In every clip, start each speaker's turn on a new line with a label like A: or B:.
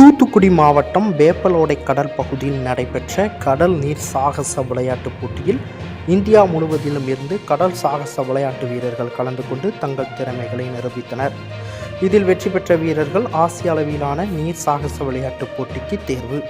A: தூத்துக்குடி மாவட்டம் வேப்பலோடை கடல் பகுதியில் நடைபெற்ற கடல் நீர் சாகச விளையாட்டுப் போட்டியில் இந்தியா முழுவதிலும் இருந்து கடல் சாகச விளையாட்டு வீரர்கள் கலந்து கொண்டு தங்கள் திறமைகளை நிரூபித்தனர். இதில் வெற்றி பெற்ற வீரர்கள் ஆசிய அளவிலான நீர் சாகச விளையாட்டுப் போட்டிக்கு தேர்வு.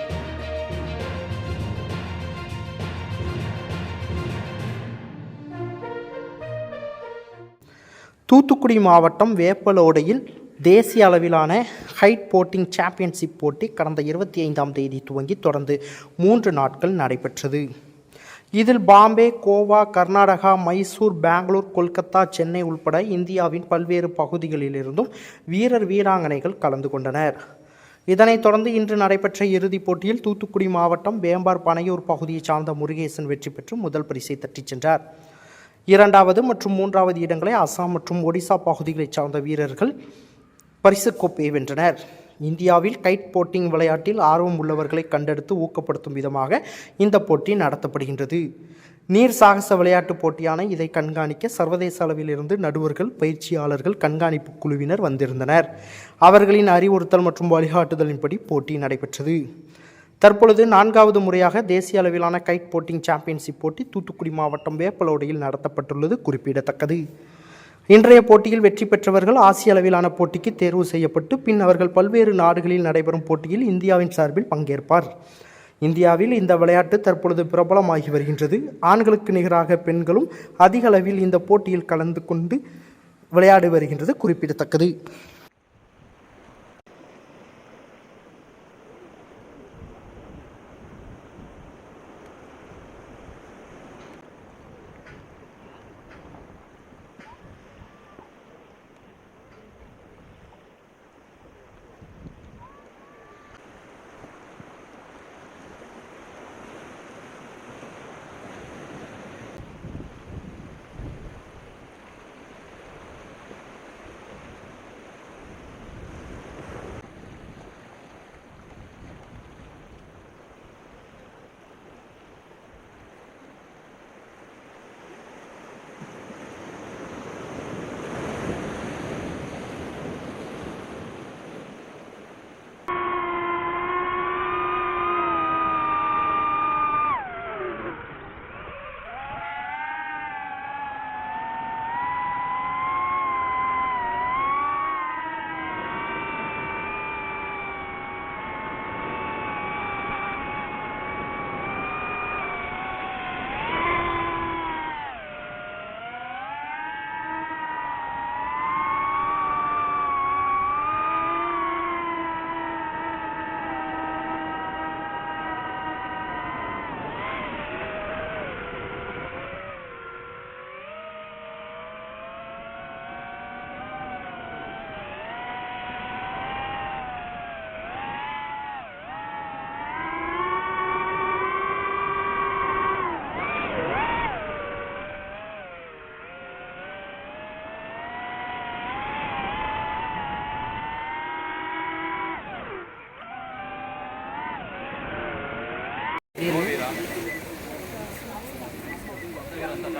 A: தூத்துக்குடி மாவட்டம் வேப்பலோடையில் தேசிய அளவிலான ஹைட் போட்டிங் சாம்பியன்ஷிப் போட்டி கடந்த இருபத்தி ஐந்தாம் தேதி துவங்கி தொடர்ந்து மூன்று நாட்கள் நடைபெற்றது. இதில் பாம்பே கோவா கர்நாடகா மைசூர் பெங்களூர் கொல்கத்தா சென்னை உள்பட இந்தியாவின் பல்வேறு பகுதிகளிலிருந்தும் வீரர் வீராங்கனைகள் கலந்து கொண்டனர். இதனைத் தொடர்ந்து இன்று நடைபெற்ற இறுதிப் போட்டியில் தூத்துக்குடி மாவட்டம் வேம்பார் பனையூர் பகுதியைச் சார்ந்த முருகேசன் வெற்றி பெற்று முதல் பரிசை தட்டிச் சென்றார். இரண்டாவது மற்றும் மூன்றாவது இடங்களை அசாம் மற்றும் ஒடிசா பகுதிகளைச் சார்ந்த வீரர்கள் பரிசுக் கோப்பையை வென்றனர் இந்தியாவில் கைட் போட்டிங் விளையாட்டில் ஆர்வம் உள்ளவர்களை கண்டெடுத்து ஊக்கப்படுத்தும் விதமாக இந்த போட்டி நடத்தப்படுகின்றது. நீர் சாகச விளையாட்டுப் போட்டியான இதை கண்காணிக்க சர்வதேச அளவிலிருந்து நடுவர்கள் பயிற்சியாளர்கள் கண்காணிப்பு குழுவினர் வந்திருந்தனர். அவர்களின் அறிவுறுத்தல் மற்றும் வழிகாட்டுதலின்படி போட்டி நடைபெற்றது. தற்பொழுது நான்காவது முறையாக தேசிய அளவிலான கைட் போட்டிங் சாம்பியன்ஷிப் போட்டி தூத்துக்குடி மாவட்டம் வேப்பலோடையில் நடத்தப்பட்டுள்ளது குறிப்பிடத்தக்கது. இன்றைய போட்டியில் வெற்றி பெற்றவர்கள் ஆசிய அளவிலான போட்டிக்கு தேர்வு செய்யப்பட்டு பின் அவர்கள் பல்வேறு நாடுகளில் நடைபெறும் போட்டியில் இந்தியாவின் சார்பில் பங்கேற்பார். இந்தியாவில் இந்த விளையாட்டு தற்பொழுது பிரபலமாகி வருகின்றது. ஆண்களுக்கு நிகராக பெண்களும் அதிக அளவில் இந்த போட்டியில் கலந்து கொண்டு விளையாடி வருகின்றது குறிப்பிடத்தக்கது.